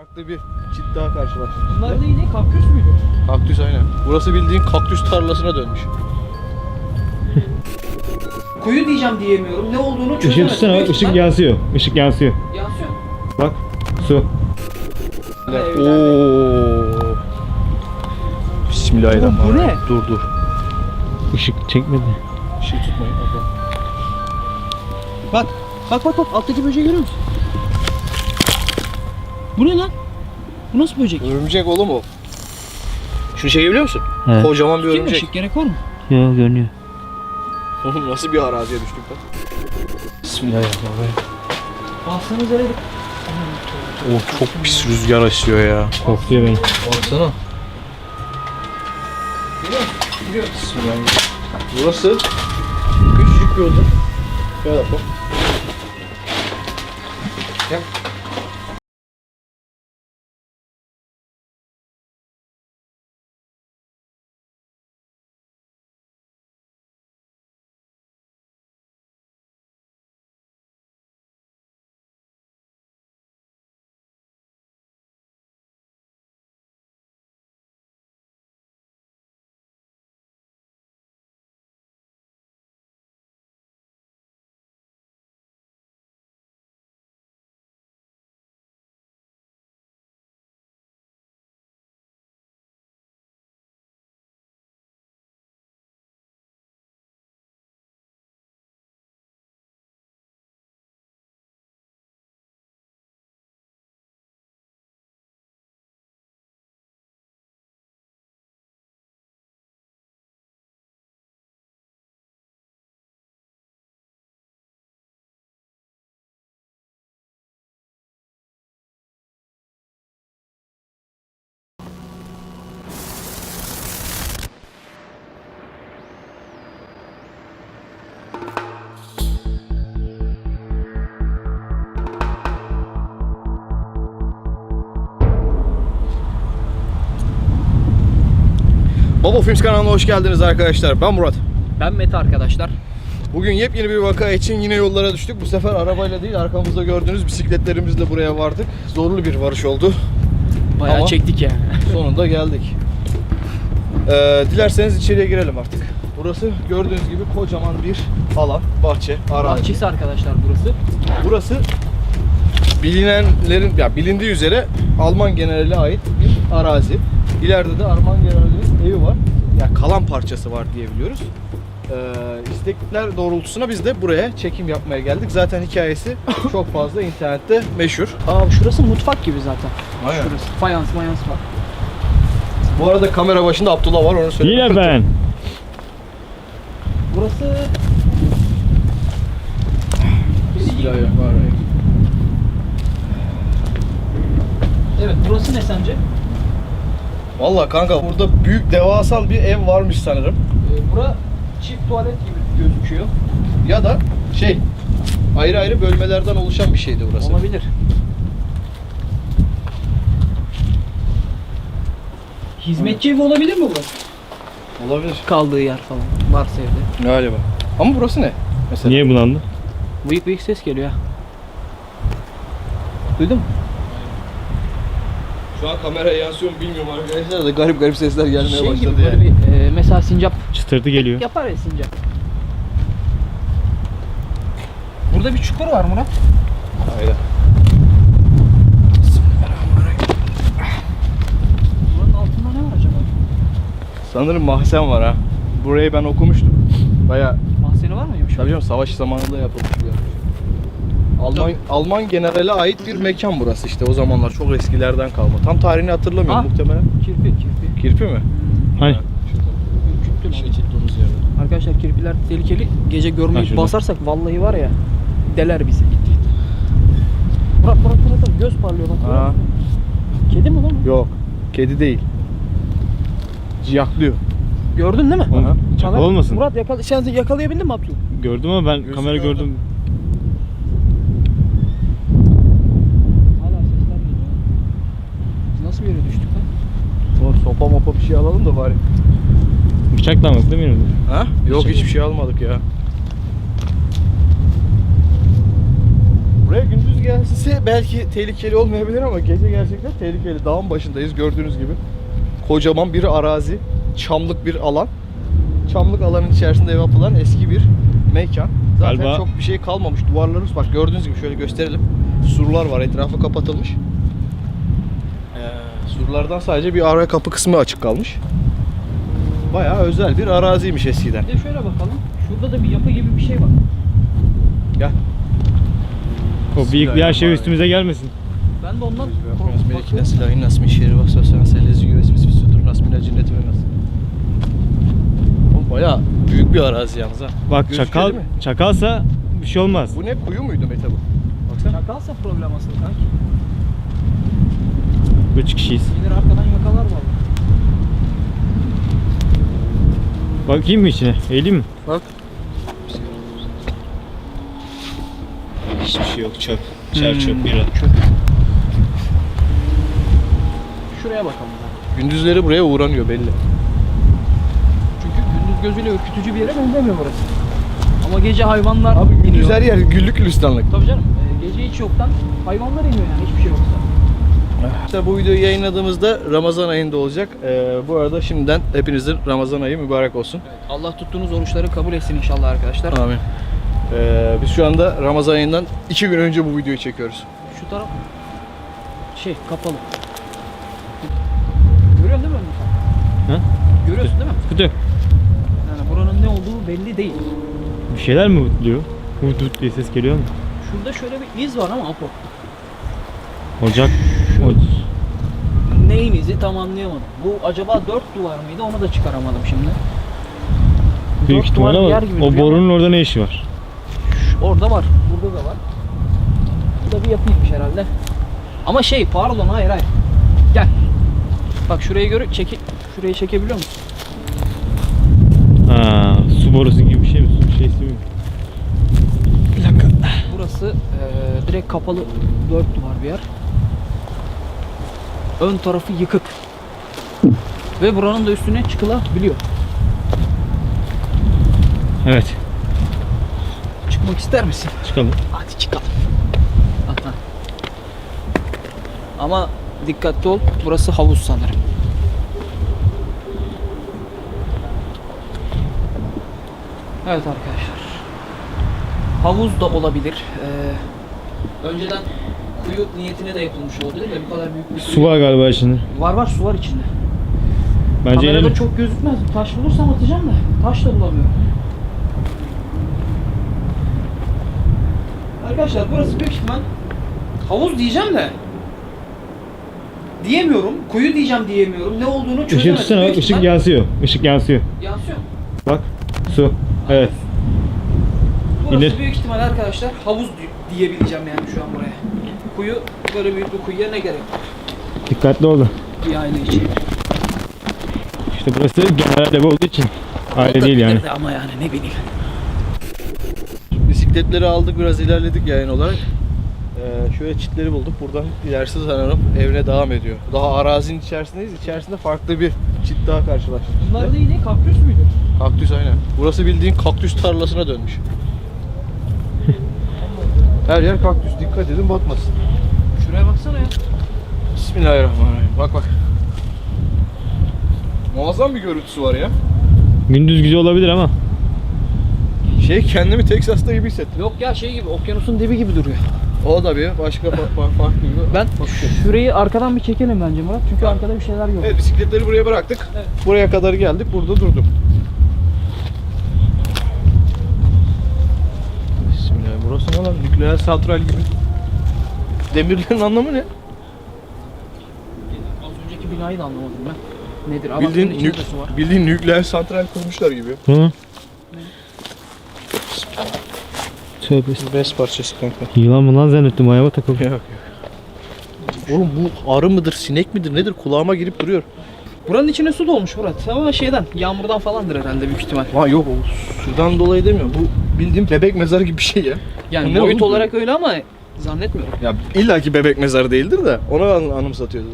Farklı bir çit daha karşılaştık. Bunlar neydi? Kaktüs müydü? Kaktüs aynen. Burası bildiğin kaktüs tarlasına dönmüş. Kuyu diyeceğim diyemiyorum. Ne olduğunu Işık çözemedim. tutsana Büyük bak ışık yansıyor. Işık yansıyor. Yansıyor. Bak su. Oo. Bismillahirrahmanirrahim. Bu ne? Dur dur. Işık çekmedi. Şey tutmayın. Bak. Bak bak bak. Alttaki böceği görüyor musun? Bu ne lan? Bu nasıl böcek? Örümcek oğlum o. Şunu çekebiliyor musun? He. Kocaman bir Değil mi? örümcek. Işık gerek var mı? Yok görünüyor. Oğlum nasıl bir araziye düştük lan? Bismillahirrahmanirrahim. Bassanız öyle Oh çok pis rüzgar esiyor ya. Korkutuyor beni. Baksana. Bismillahirrahmanirrahim. Burası küçücük bir oda. Gel abla. Baba Films kanalına hoş geldiniz arkadaşlar. Ben Murat. Ben Mete arkadaşlar. Bugün yepyeni bir vaka için yine yollara düştük. Bu sefer arabayla değil arkamızda gördüğünüz bisikletlerimizle buraya vardık. Zorlu bir varış oldu. Bayağı Ama- çektik yani. Sonunda geldik. Ee, dilerseniz içeriye girelim artık. Burası gördüğünüz gibi kocaman bir alan, bahçe, arazi. Bahçesi arkadaşlar burası. Burası bilinenlerin ya bilindiği üzere Alman generale ait bir arazi. İleride de Alman generalinin evi var. Ya kalan parçası var diyebiliyoruz. Ee, istekler doğrultusuna biz de buraya çekim yapmaya geldik. Zaten hikayesi çok fazla internette meşhur. Aa şurası mutfak gibi zaten. Aynen. Şurası. Fayans mayans var. Bu arada kamera başında Abdullah var onu söyleyeyim. Yine ben. Burası Bismillahirrahmanirrahim. Evet burası ne sence? Valla kanka burada büyük devasal bir ev varmış sanırım. Ee, bura çift tuvalet gibi gözüküyor. Ya da şey ayrı ayrı bölmelerden oluşan bir şeydi burası. Olabilir. Hizmetçi evi olabilir mi burası? Olabilir. Kaldığı yer falan. Varsa evde. Galiba. Ama burası ne? Mesela. Niye bulandı? Büyük büyük ses geliyor. Duydun mu? Şu an kameraya yansıyor mu bilmiyorum arkadaşlar da garip garip sesler gelmeye Şey gibi başladı böyle yani. bir e, mesela sincap Çıtırtı geliyor. yapar ya sincap. Burada bir çukur var Murat. Aynen. Buranın altında ne var acaba? Sanırım mahzen var ha. Burayı ben okumuştum. Baya Mahzeni var mıymış? tabii canım savaş zamanında yapılmış. Alman, Alman generale ait bir mekan burası işte o zamanlar çok eskilerden kalma. Tam tarihini hatırlamıyorum Ha. muhtemelen. Kirpi, kirpi. Kirpi mi? Hani? Ürküttü Şey tuttuğumuz. Arkadaşlar kirpiler tehlikeli. Gece Ha, görmeyip şurada. basarsak vallahi var ya deler bizi. Murat Murat Murat Murat, göz parlıyor bak. görüyor musun? Kedi mi lan? o? Yok. Kedi değil. Ciyaklıyor. Gördün değil mi? Çakal Kamera- olmasın. Murat yakala sen yakalayabildin mi Abdül? Gördüm ama ben kamera gördüm. gördüm. Hala sesler geliyor. Biz nasıl bir yere düştük lan? Oğlum sopa mopa bir şey alalım da bari. Bıçak da almadık değil mi? Ha? Yok hiçbir şey almadık ya. Buraya gündüz gelse belki tehlikeli olmayabilir ama gece gerçekten tehlikeli. Dağın başındayız gördüğünüz gibi. Kocaman bir arazi, çamlık bir alan. Çamlık alanın içerisinde yapılan eski bir mekan. Zaten Galiba- çok bir şey kalmamış. Duvarlarımız bak gördüğünüz gibi şöyle gösterelim. Surlar var etrafı kapatılmış. Surlardan sadece bir ara kapı kısmı açık kalmış. Bayağı özel bir araziymiş eskiden. Bir de şöyle bakalım. Şurada da bir yapı gibi bir şey var. Gel. O büyük bir şey üstümüze gelmesin. Ben de ondan Melekine silahın nasıl işleri var sosyal meselesi gibi bir sudur nasıl minel cinneti ve nasıl. Oğlum bayağı büyük bir arazi yalnız ha. Bak Gözüküyor çakal, mi? çakalsa bir şey olmaz. Bu ne kuyu muydu Mete bu? Baksana. Çakalsa problem asıl kanki. Üç kişiyiz. Gelir arkadan yakalar var. Bakayım mı içine? Eğileyim mi? Bak. Hiçbir şey yok çöp. Çer çöp, bira. Şuraya bakalım. lan. Gündüzleri buraya uğranıyor belli. Çünkü gündüz gözüyle ürkütücü bir yere benzemiyor burası. Ama gece hayvanlar Abi gündüz iniyor. her yer güllük gülistanlık. Tabii canım. e, gece hiç yoktan hayvanlar iniyor yani hiçbir şey yoksa. İşte bu videoyu yayınladığımızda Ramazan ayında olacak. Ee, bu arada şimdiden hepinizin Ramazan ayı mübarek olsun. Allah tuttuğunuz oruçları kabul etsin inşallah arkadaşlar. Amin. Ee, biz şu anda Ramazan ayından iki gün önce bu videoyu çekiyoruz. Şu taraf şey kapalı. Görüyorsun değil mi önünü sen? Ha? Görüyorsun değil mi? Yok. Yani buranın ne olduğu belli değil. Bir şeyler mi hutluyor? Hut hut diye ses geliyor mu? Şurada şöyle bir iz var ama Apo. Ocak. O, Neyin izi tam anlayamadım. Bu acaba dört duvar mıydı onu da çıkaramadım şimdi. büyük Dört ihtimal duvar bir ama gibi o duruyor borunun orada ne işi var? Orada var. Burada da var. Bu da bir yapıymış herhalde. Ama şey pardon hayır hayır. Gel. Bak şurayı gör çeki şurayı çekebiliyor musun? Ha, su borusu gibi bir şey mi? Su şeysi mi? Burası eee, direkt kapalı dört duvar bir yer. Ön tarafı yıkık. Ve buranın da üstüne çıkılabiliyor. Evet. Çıkmak ister misin? Çıkalım. Hadi çıkalım. Aha. Ama dikkatli ol. Burası havuz sanırım. Evet arkadaşlar. Havuz da olabilir. Ee, önceden kuyu niyetine de yapılmış olabilir ve bu kadar büyük bir Su var galiba içinde. Var var su var içinde. Bence Kamerada inelim. çok gözükmez. Taş bulursam atacağım da. Taş da bulamıyorum. Arkadaşlar burası büyük ihtimal havuz diyeceğim de diyemiyorum. Kuyu diyeceğim diyemiyorum. Ne olduğunu çözemedim. tutsana bak Büyük ışık ihtimal- yansıyor. Işık yansıyor. Yansıyor? Bak su. Evet. Burası İndir. büyük ihtimal arkadaşlar havuz di- diyebileceğim yani şu an buraya. Kuyu böyle büyük bir kuyuya ne gerek var Dikkatli ol da. bir aile için. İşte burası general ev olduğu için aile değil yani. Ama yani ne bileyim. Bisikletleri aldık biraz ilerledik yayın olarak. Ee, şöyle çitleri bulduk. Buradan ilerisi sanırım evine devam ediyor. Daha arazinin içerisindeyiz. İçerisinde farklı bir çit daha karşılaştık. Bunlar da yine kaktüs müydü? Kaktüs aynen. Burası bildiğin kaktüs tarlasına dönmüş. Her yer kaktüs. Dikkat edin batmasın. Şuraya baksana ya. Bismillahirrahmanirrahim. Bak bak. Muazzam bir görüntüsü var ya. Gündüz güzel olabilir ama. Şey kendimi Teksas'ta gibi hissettim. Yok ya şey gibi okyanusun dibi gibi duruyor. O da bir başka fa- fa- farklı bir Ben bakış şurayı arkadan bir çekelim bence Murat. Çünkü arkada bir şeyler yok. Evet bisikletleri buraya bıraktık. Evet. Buraya kadar geldik. Burada durdum. Bismillah. Burası ne lan? Nükleer santral gibi. Demirlerin anlamı ne? Az önceki binayı da anlamadım ben. Nedir? Bildiğin, içinde nük- de su var. bildiğin nükleer santral kurmuşlar gibi. Hı? Tövbe. Bez parçası kanka. Yılan mı lan zannettim ayağıma takıldı. Yok yok. Oğlum bu arı mıdır, sinek midir, nedir? Kulağıma girip duruyor. Buranın içine su dolmuş Murat. Ama şeyden, yağmurdan falandır herhalde büyük ihtimal. Ha yok o sudan dolayı demiyorum. Bu bildiğim bebek mezarı gibi bir şey ya. Yani Ne boyut oğlum? olarak öyle ama zannetmiyorum. Ya illaki bebek mezarı değildir de onu an- anımsatıyordu.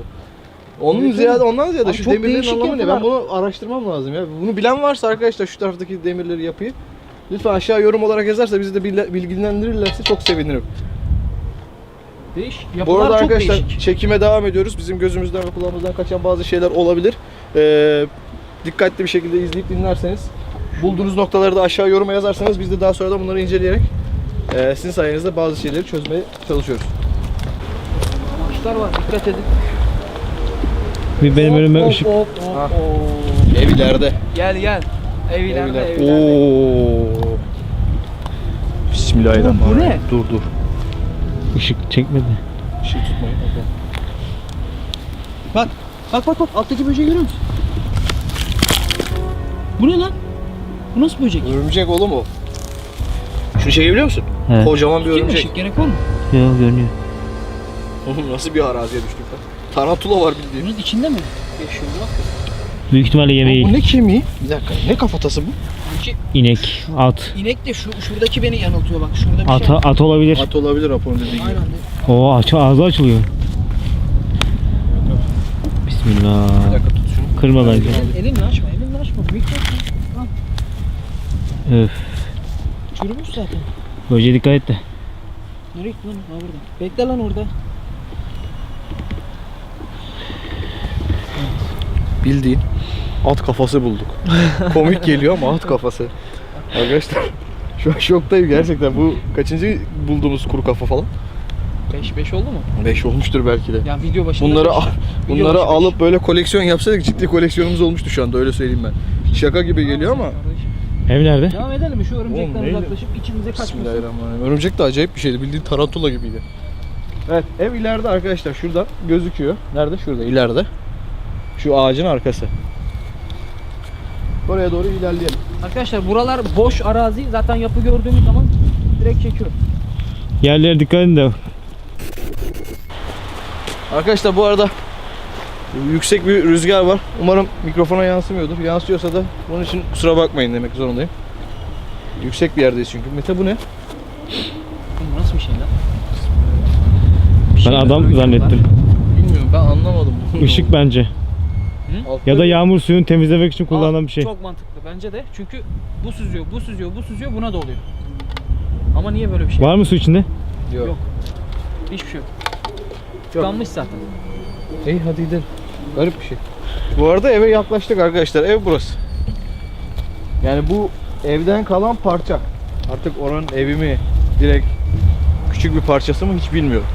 Onun Evet, ziyade ondan ziyade Abi şu çok demirlerin değişik anlamı ne? Ben yapılar. bunu araştırmam lazım ya. Bunu bilen varsa arkadaşlar şu taraftaki demirleri yapıyı lütfen aşağı yorum olarak yazarsa bizi de bile- bilgilendirirlerse çok sevinirim. Değiş. Bu Yapılar arada çok arkadaşlar değişik. çekime devam ediyoruz. Bizim gözümüzden ve kulağımızdan kaçan bazı şeyler olabilir. Ee, dikkatli bir şekilde izleyip dinlerseniz bulduğunuz noktaları da aşağı yoruma yazarsanız biz de daha sonra da bunları inceleyerek e, sizin sayenizde bazı şeyleri çözmeye çalışıyoruz. Amaçlar var. Dikkat edin. Bir benim Hop, önüme hop, ışık. hop, hop, Ha. hop. Ev ileride. Gel gel. Ev ileride, ev ileride. Oo. Bismillahirrahmanirrahim. Oğlum bu ne? Dur dur. Işık çekmedi. Şey tutmayın. Bak. Bak bak bak. Alttaki böceği görüyor musun? Bu ne lan? Bu nasıl böcek? Örümcek oğlum o. Şunu çekebiliyor musun? He. Kocaman bir örümcek. Işık gerek var mı? Yok görünüyor. Oğlum nasıl bir araziye düştük lan? Tarantula var bildiğin. Bunun içinde mi? Yaşıyor bak. Büyük ihtimalle Bu yemeği ne kemiği? Bir dakika. Ne kafatası bu? İnek, at. inek de şu şuradaki beni yanıltıyor bak. Şurada bir At, şey. at olabilir. At olabilir Apo'nun dediği gibi. Aynen. Oo aç, ağzı açılıyor. Bismillah. Bir dakika tut şunu. Kırma bence. Elin, elinle açma, elinle açma. Mikro. Öf. Çürümüş zaten. Böceğe dikkat et de. Nereye gitti lan? Ha burada. Bekle lan orada. Bildiğin at kafası bulduk. Komik geliyor ama at kafası. Arkadaşlar şu an şoktayım gerçekten. Bu kaçıncı bulduğumuz kuru kafa falan? 5 5 oldu mu? 5 olmuştur belki de. Ya video başında Bunları beş. al- Video bunları başı beş. alıp böyle koleksiyon yapsaydık ciddi koleksiyonumuz olmuştu şu anda öyle söyleyeyim ben. Şaka gibi geliyor ama. Kardeşim. Ev nerede? Devam edelim mi? Şu örümcekten Oğlum, uzaklaşıp içimize kaçmasın. Bismillahirrahmanirrahim. Örümcek de acayip bir şeydi. Bildiğin tarantula gibiydi. Evet ev ileride arkadaşlar. Şurada gözüküyor. Nerede? Şurada ileride. Şu ağacın arkası. Oraya doğru ilerleyelim. Arkadaşlar buralar boş arazi. Zaten yapı gördüğümüz zaman direkt çekiyor. Yerlere dikkat edin de. Arkadaşlar bu arada yüksek bir rüzgar var. Umarım mikrofona yansımıyordur. Yansıyorsa da bunun için kusura bakmayın demek zorundayım. Yüksek bir yerdeyiz çünkü. Mete bu ne? Bu nasıl bir şey lan? Bir Ben adam koyuyorlar. zannettim. Bilmiyorum ben anlamadım. Işık bence. Altta Ya da bir- yağmur suyunu temizlemek için kullanılan Aa, bir şey. Çok mantıklı bence de. Çünkü bu süzüyor, bu süzüyor, bu süzüyor, buna da oluyor. Ama niye böyle bir şey? Var mı su içinde? Yok. Yok. Hiçbir şey yok. Tıkanmış zaten. İyi hadi gidelim. Garip bir şey. Bu arada eve yaklaştık arkadaşlar. Ev burası. Yani bu evden kalan parça. Artık oranın evi mi? Direkt küçük bir parçası mı hiç bilmiyorum.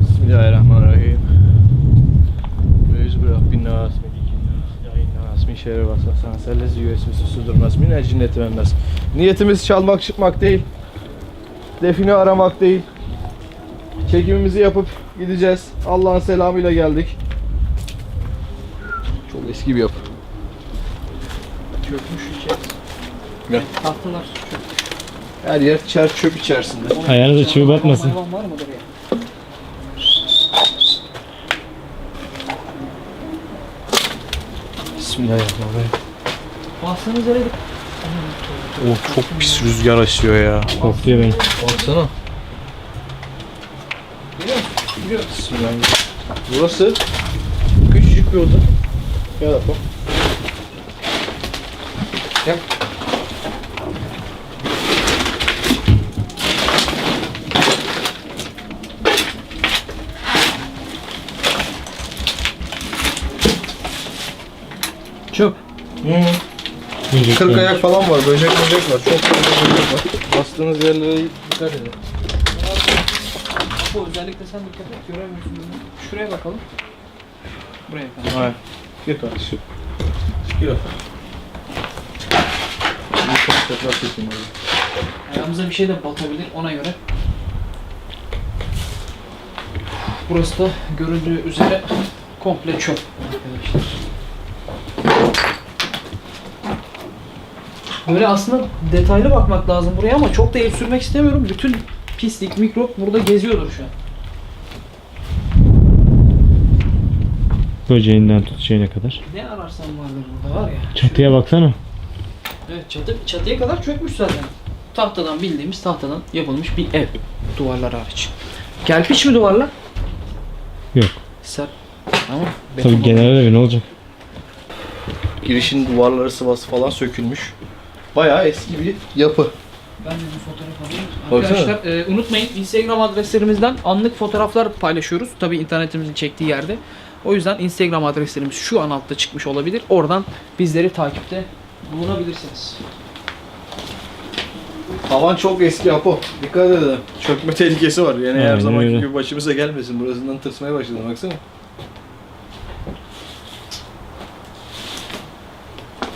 Bismillahirrahmanirrahim. Reis bi Rabbin nas, melikin nas, ilahin nas, min şerri vasvasan, sellezi yüvesvese sudur nas, min el cinneti ven nas. Niyetimiz çalmak çıkmak değil. Define aramak değil. Çekimimizi yapıp gideceğiz. Allah'ın selamıyla geldik. Çok eski bir yapı. Çökmüş içerisi. Ne? Tahtalar çökmüş. Her yer çer çöp içerisinde. Ayağınıza çivi batmasın. Hayvan var mı buraya? Bismillahirrahmanirrahim. Bastığınız yere Oh çok pis rüzgar esiyor ya. Korkutuyor beni. Baksana. Biliyor musun? Burası küçücük bir oda. Gel Apo. Gel. Çöp. Yiyecek Kırk ayak falan var, böcek böcek var. Çok fazla böcek var. Bastığınız yerlere dikkat edin. Bu özellikle sen dikkat et göremiyorsun bunu. Şuraya bakalım. Buraya bakalım. Hayır. Gir kardeşim. Gir Apo. Bir çok tekrar çekeyim hadi. Ayağımıza bir şey de batabilir ona göre. Burası da görüldüğü üzere komple çöp arkadaşlar. Böyle aslında detaylı bakmak lazım buraya ama çok da el sürmek istemiyorum. Bütün pislik, mikrop burada geziyordur şu an. Böceğinden tut şeyine kadar. Ne ararsan vardır burada var ya. Çatıya baksana. Evet çatı, çatıya kadar çökmüş zaten. Tahtadan bildiğimiz tahtadan yapılmış bir ev. Duvarlar hariç. Kerpiç mi duvarlar? Yok. Sert. Ama Tabii genel evi ne olacak? Girişin duvarları sıvası falan sökülmüş. Bayağı eski bir yapı. Ben de bir fotoğraf alayım. Baksana. Arkadaşlar e, unutmayın Instagram adreslerimizden anlık fotoğraflar paylaşıyoruz. Tabi internetimizin çektiği yerde. O yüzden Instagram adreslerimiz şu an altta çıkmış olabilir. Oradan bizleri takipte bulunabilirsiniz. Havan çok eski Apo. Dikkat edin. Çökme tehlikesi var. Yani her Aynen zamanki öyle. gibi başımıza gelmesin. Burasından tırsmaya başladım baksana.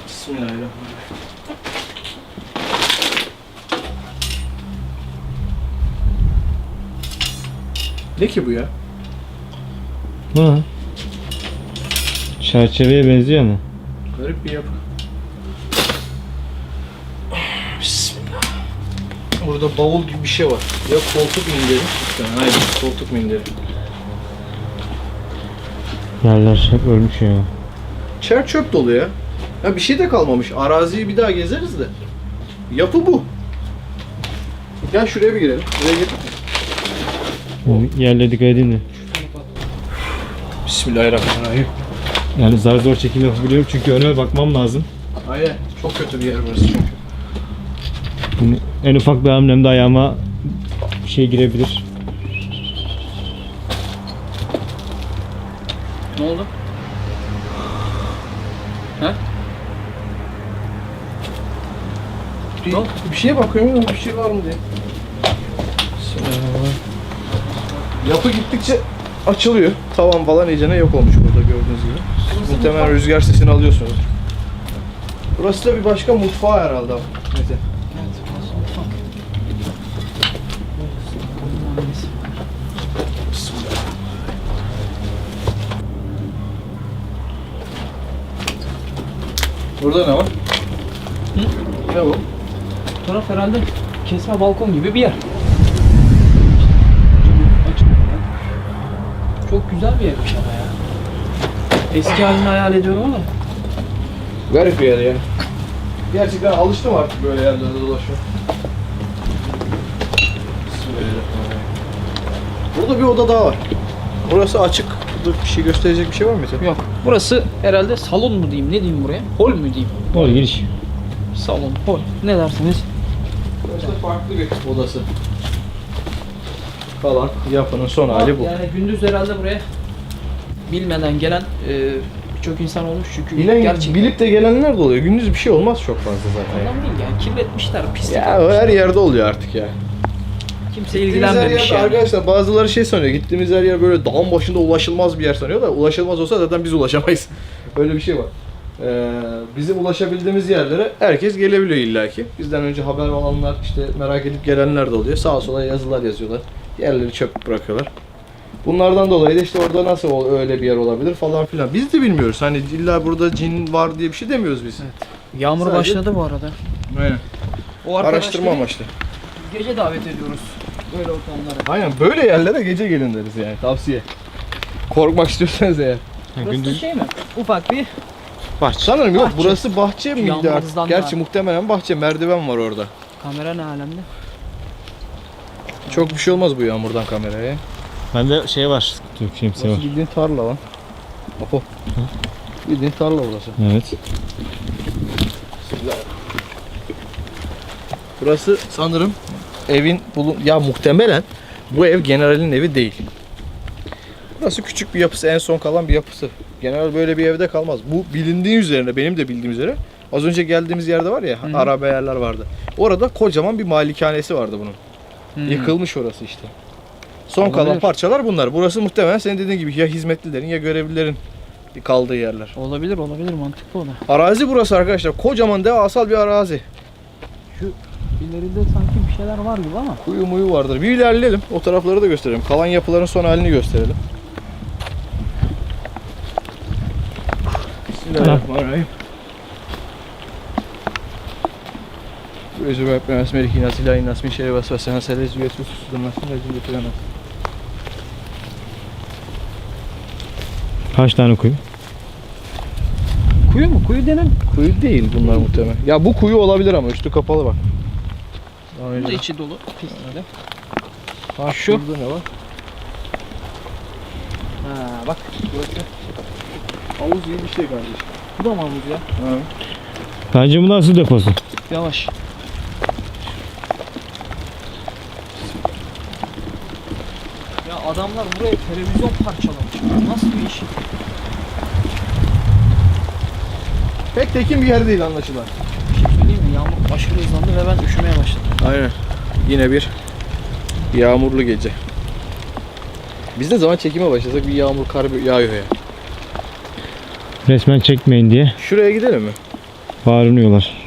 Bismillahirrahmanirrahim. Ne ki bu ya? Ha. Çerçeveye benziyor mu? Garip bir yapı. Bismillah. Burada bavul gibi bir şey var. Ya koltuk minderi. İşte, aynen koltuk minderi. Yerler hep ölmüş ya. Çer çöp dolu ya. Ya bir şey de kalmamış. Araziyi bir daha gezeriz de. Yapı bu. Gel şuraya bir girelim. Buraya gir. Yerle dikkat edin de. Bismillahirrahmanirrahim. Yani zar zor çekim yapabiliyorum çünkü önüme bakmam lazım. Aynen. Çok kötü bir yer burası çünkü. Yani en ufak bir hamlemde ayağıma bir şey girebilir. Ne oldu? He? Bir, bir şeye bakıyorum ama bir şey var mı diye. Yapı gittikçe açılıyor. Tavan falan iyicene yok olmuş burada gördüğünüz gibi. Muhtemelen rüzgar sesini alıyorsunuz. Burası da bir başka mutfağı herhalde. Mete. Burada ne var? Ne bu? Bu taraf herhalde kesme balkon gibi bir yer. Çok güzel bir yermiş ama ya. Eski halini hayal ediyorum ama. Garip bir yer ya. Gerçekten alıştım artık böyle yerlerde dolaşmaya. Burada bir oda daha var. Burası açık. Burada bir şey gösterecek bir şey var mı Mete? Yok. Burası herhalde salon mu diyeyim, ne diyeyim buraya? Hol mü diyeyim? Ol giriş. Salon, hol. Ne dersiniz? Burası da farklı bir odası. Kalan yapının son hali bu. Yani gündüz herhalde buraya bilmeden gelen e, birçok insan olmuş çünkü Bilen, gerçekten bilip de gelenler de oluyor. Gündüz bir şey olmaz çok fazla zaten. Ondan değil yani kirletmişler, pislik Ya yapmışlar. her yerde oluyor artık ya. Kimse Gittiğimiz her ilgilenmemiş yerde yani. Arkadaşlar bazıları şey sanıyor. Gittiğimiz her yer böyle dağın başında ulaşılmaz bir yer sanıyor da ulaşılmaz olsa zaten biz ulaşamayız. Öyle bir şey var. Ee, bizim ulaşabildiğimiz yerlere herkes gelebiliyor illaki. Bizden önce haber alanlar, işte merak edip gelenler de oluyor. Sağa sola yazılar yazıyorlar. Yerleri çöp bırakıyorlar. Bunlardan dolayı da işte orada nasıl öyle bir yer olabilir falan filan. Biz de bilmiyoruz. Hani illa burada cin var diye bir şey demiyoruz biz. Yağmur Sadece- başladı bu arada. Aynen. O Araştırma amaçlı. gece davet ediyoruz. Böyle ortamlara. Aynen böyle yerlere gece gelin deriz yani tavsiye. Korkmak istiyorsanız eğer. Burası gündüz şey mi? Ufak bir bahçe. Sanırım yok Bahçe. burası bahçe miydi artık? Gerçi da. muhtemelen bahçe merdiven var orada. kamera ne alemde? Çok bir şey olmaz bu yağmurdan kameraya. Bende şey var. Türk şemsiye var. Burası bildiğin tarla lan. Apo. Bildiğin tarla burası. Evet. Burası sanırım evin bulun ya muhtemelen bu ev generalin evi değil. Burası küçük bir yapısı en son kalan bir yapısı. General böyle bir evde kalmaz. Bu bilindiği üzerine benim de bildiğim üzere az önce geldiğimiz yerde var ya hı. araba yerler vardı. Orada kocaman bir malikanesi vardı bunun. Hmm. Yıkılmış orası işte. Son Olabilir. kalan parçalar bunlar. Burası muhtemelen senin dediğin gibi ya hizmetlilerin ya görevlilerin kaldığı yerler. Olabilir olabilir mantıklı o da. Arazi burası arkadaşlar. Kocaman devasal bir arazi. İleride sanki bir şeyler var gibi ama. Kuyu muyu vardır. Bir ilerleyelim. O tarafları da gösterelim. Kalan yapıların son halini gösterelim. Bismillahirrahmanirrahim. Özür dilerim. Mehmet Melik İnas İlahi İnas Min Şerri Vesvese Hasele Züyet Füsusudun Nasıl Rezil. Kaç tane kuyu? Kuyu mu? Kuyu denen. Kuyu değil bunlar muhtemelen. Ya bu kuyu olabilir ama üstü kapalı bak. Daha Bu da önce. içi dolu. Pislikle. Ha, şu. şurada ne var? Ha bak. Havuz gibi bir şey kardeşim. Bu da mı havuz ya? Ha. Bence bunlar su deposu. Yavaş. Adamlar buraya televizyon parçalamış. Nasıl bir iş? Pek tekin bir yer değil anlaşılan. Bir şey söyleyeyim mi? Yağmur aşırı hızlandı ve ben üşümeye başladım. Aynen. Yine bir yağmurlu gece. Biz ne zaman çekime başlasak bir yağmur kar yağıyor ya. Resmen çekmeyin diye Şuraya gidelim mi? bağırınıyorlar.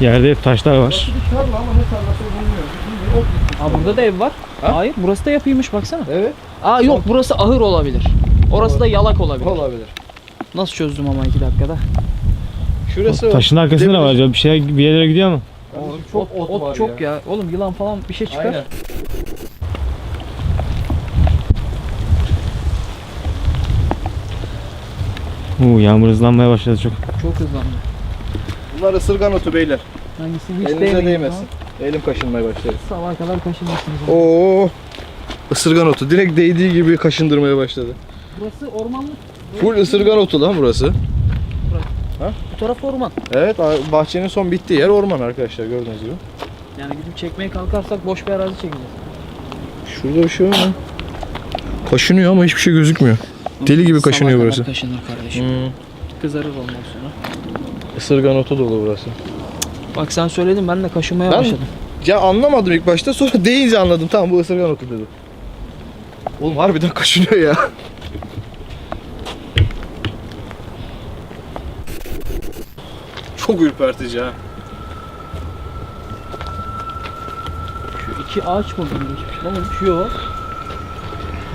Yerde hep taşlar var. Bir tarla ama ne tarlası bilmiyorum. Bilmiyorum. Ot Aa burada da ev var. Ha? Hayır burası da yapıymış baksana. Evet. Aa yok burası ahır olabilir. Orası da yalak olabilir. Olabilir. Nasıl çözdüm ama iki dakikada? Şurası Taşın arkasında ne var acaba? Bir şey bir yerlere gidiyor mu? Oğlum çok ot, Ot var çok ya. ya. Oğlum yılan falan bir şey çıkar. Aynen. Uuu yağmur hızlanmaya başladı çok. Çok hızlandı. Bunlar ısırgan otu beyler. Hangisi hiç Elinize değmesin. Elim kaşınmaya başladı. Sabaha kadar kaşınırsınız. Oo. Isırgan otu. Direkt değdiği gibi kaşındırmaya başladı. Burası ormanlık. Full ısırgan otu lan burası. Bu taraf orman. Evet bahçenin son bittiği yer orman arkadaşlar gördüğünüz gibi. Yani gidip çekmeye kalkarsak boş bir arazi çekeceğiz. Şurada bir şey var mı? Kaşınıyor ama hiçbir şey gözükmüyor. Deli gibi kaşınıyor Sabaha burası. kaşınır kardeşim. Hmm. Kızarır ondan sonra. Isırgan otu dolu burası. Bak sen söyledin ben de kaşınmaya Ben- başladım. Ya anlamadım ilk başta sonra deyince anladım. Tamam bu ısırgan otu dedi. Oğlum harbiden kaşınıyor ya. Çok ürpertici ha. Şu iki ağaç mı bunu geçmiş lan? Şu yok.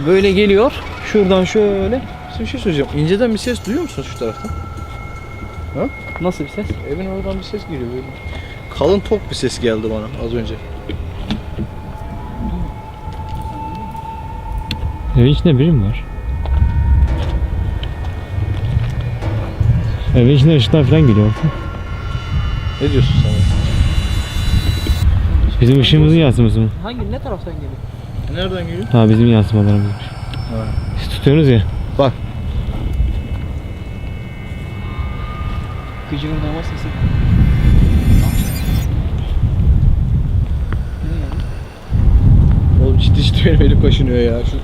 Böyle geliyor. Şuradan şöyle. Size bir şey söyleyeceğim. İnceden bir ses duyuyor musunuz şu taraftan? Nasıl bir ses? Evin oradan bir ses geliyor böyle. Kalın tok bir ses geldi bana az önce. Evin içinde biri mi var? Evin içinde ışıklar falan geliyor. Ne diyorsun sen? Bizim ışığımızın yansıması mı? Hangi ne taraftan geliyor? Nereden geliyor? Ha bizim yansımalarımız. Siz tutuyorsunuz ya. Gıcırdama sesi. Oğlum ciddi ciddi benim elim kaşınıyor ya. Şu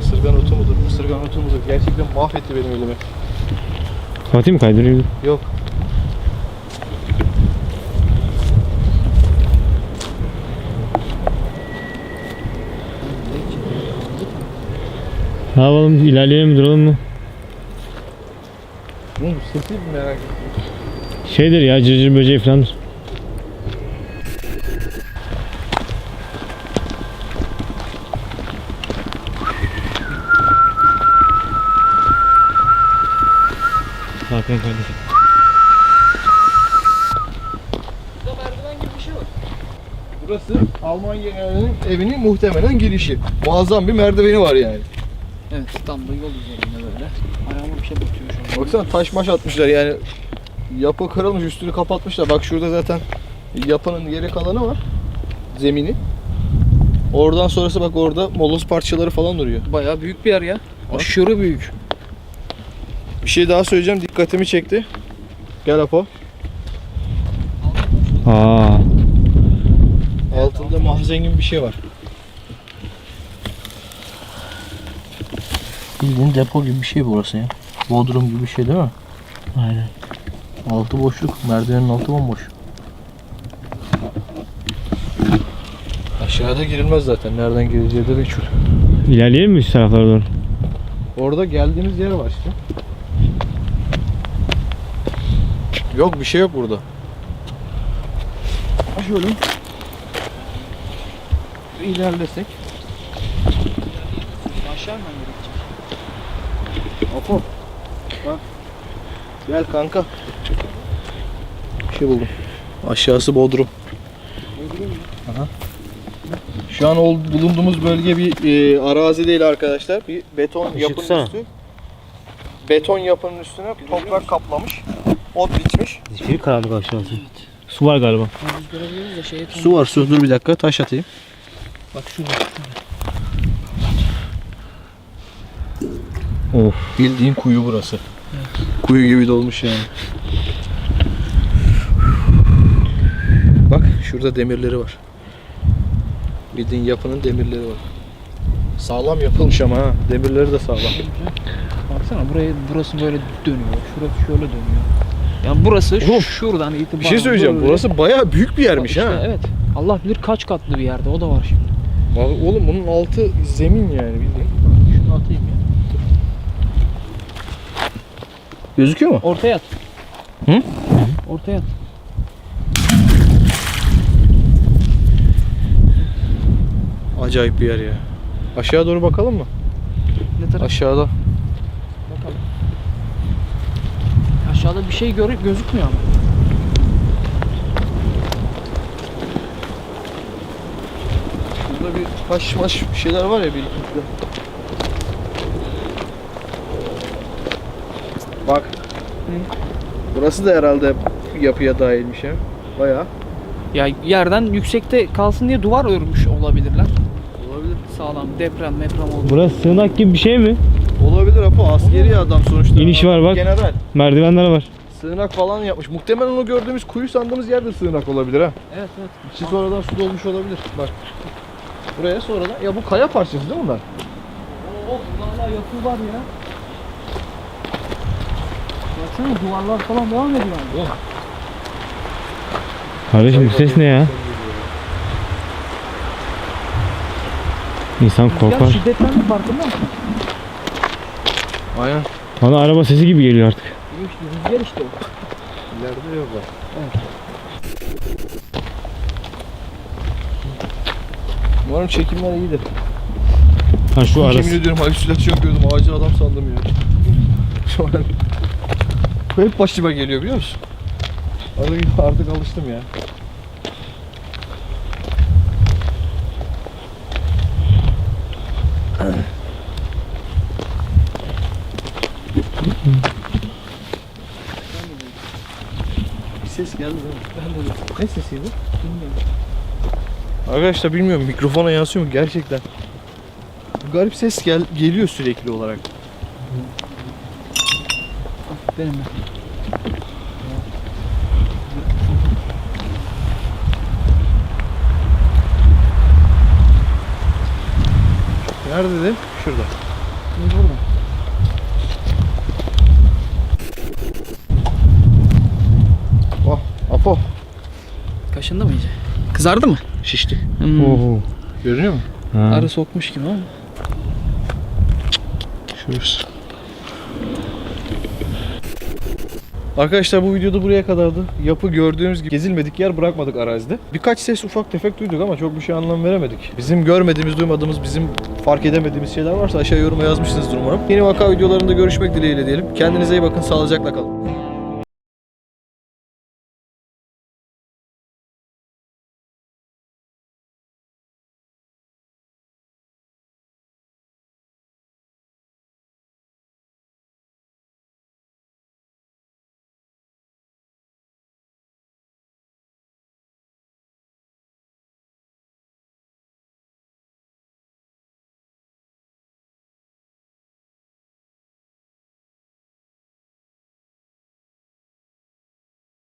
ısırgan otu mudur? Isırgan otu mudur? Gerçekten mahvetti benim elimi. Fatih mi kaydırıyor? Yok. Ne yapalım? İlerleyelim mi duralım mı? Oğlum sesi merak ettim. Şeydir ya cırcır böceği falandır. Hakan kardeşim. Burada merdiven gibi bir şey var. Burası Alman generalinin evinin muhtemelen girişi. Muazzam bir merdiveni var yani. Evet tam da yol üzerinde böyle. Ayağıma bir şey batıyor şu an. Baksana taş maş atmışlar yani. Yapı kırılmış üstünü kapatmışlar. Bak şurada zaten yapının geri kalanı var. Zemini. Oradan sonrası bak orada moloz parçaları falan duruyor. Bayağı büyük bir yer ya. Aşırı büyük. Bir şey daha söyleyeceğim dikkatimi çekti. Gel Apo. Aa, Altında mahzen gibi bir şey var. Bildiğin depo gibi bir şey burası ya. Bodrum gibi bir şey değil mi? aynen. Altı boşluk. Merdivenin altı bomboş. Aşağıda girilmez zaten. Nereden girileceği de meçhul. İlerleyelim mi üst taraflara doğru? Orada geldiğimiz yer var işte. Yok bir şey yok burada. Şöyle. ilerlesek. Aşağı mı gerekecek? Apo. Bak. Gel kanka. Bir şey buldum. Aşağısı Bodrum. Aha. Şu an ol- bulunduğumuz bölge bir e, arazi değil arkadaşlar. Bir beton Işık yapının üstü. Beton yapının üstüne toprak kaplamış. Ot biçmiş. Hiçbir karanlık aşağısı. Su var galiba. Biz görebiliriz de şeye tam- Su var su. Dur bir dakika taş atayım. Bak şurada. Of. Bildiğin kuyu burası. Kuyu gibi dolmuş yani. Bak şurada demirleri var. Bildiğin yapının demirleri var. Sağlam yapılmış ama ha. Demirleri de sağlam. Baksana buraya burası böyle dönüyor. Şurası şöyle dönüyor. Yani burası Oğlum, şuradan itibaren Bir şey söyleyeceğim. böyle- Burası bayağı büyük bir yermiş İşte ha. Evet. Allah bilir kaç katlı bir yerde. O da var şimdi. Vallahi Oğlum bunun altı zemin yani bildiğin. Şunu atayım ya. Gözüküyor mu? Ortaya at. Hı? Ortaya at. Acayip bir yer ya. Aşağı doğru bakalım mı? Ne taraf? Aşağıda. Bakalım. Aşağıda bir şey görü gözükmüyor ama. Şurada bir taş maş bir şeyler var ya bir iki. Bak. Burası da herhalde yapıya dahilmiş ya. Bayağı. Ya yerden yüksekte kalsın diye duvar örmüş olabilirler. Olabilir. Sağlam deprem meprem oldu. Burası sığınak gibi bir şey mi? Olabilir Apo. Askeri adam sonuçta. İniş var bak. General. Merdivenler var. Sığınak falan yapmış. Muhtemelen onu gördüğümüz kuyu sandığımız yerde sığınak olabilir ha. Evet evet. İçi sonradan su dolmuş olabilir. Bak. Buraya sonradan. Ya bu kaya parçası değil mi bunlar? Oo hala yapı var ya. Baksana duvarlar falan devam ediyor. yani. Kardeşim bu ses ne ya? İnsan Ya korkar. şiddetlendi farkında mısın? Aynen. Bana araba sesi gibi geliyor artık. Yok işte rüzgar işte o. İleride yok var. Umarım çekimler iyidir. Ha şu Yemin arası. ediyorum halüsinasyon gördüm. Ağacı adam sandım ya. Şu an hep başıma geliyor biliyor musun? Artık, artık alıştım ya. Bir ses geldi değil mi? Ne sesiydi? Bilmiyorum. Arkadaşlar bilmiyorum mikrofona yansıyor mu gerçekten? Garip ses gel geliyor sürekli olarak. Benim ben. Nerede dedin? Şurada. Burada. Oh, Apo. Kaşındı mı iyice? Kızardı mı? Şişti. Hmm. Oho. Görünüyor mu? Ha. Arı sokmuş gibi ama. Şurası. Arkadaşlar bu videoda buraya kadardı. Yapı gördüğümüz gibi gezilmedik yer bırakmadık arazide. Birkaç ses ufak tefek duyduk ama çok bir şey anlam veremedik. Bizim görmediğimiz, duymadığımız, bizim fark edemediğimiz şeyler varsa aşağı yoruma yazmışsınızdır umarım. Yeni vaka videolarında görüşmek dileğiyle diyelim. Kendinize iyi bakın, sağlıcakla kalın.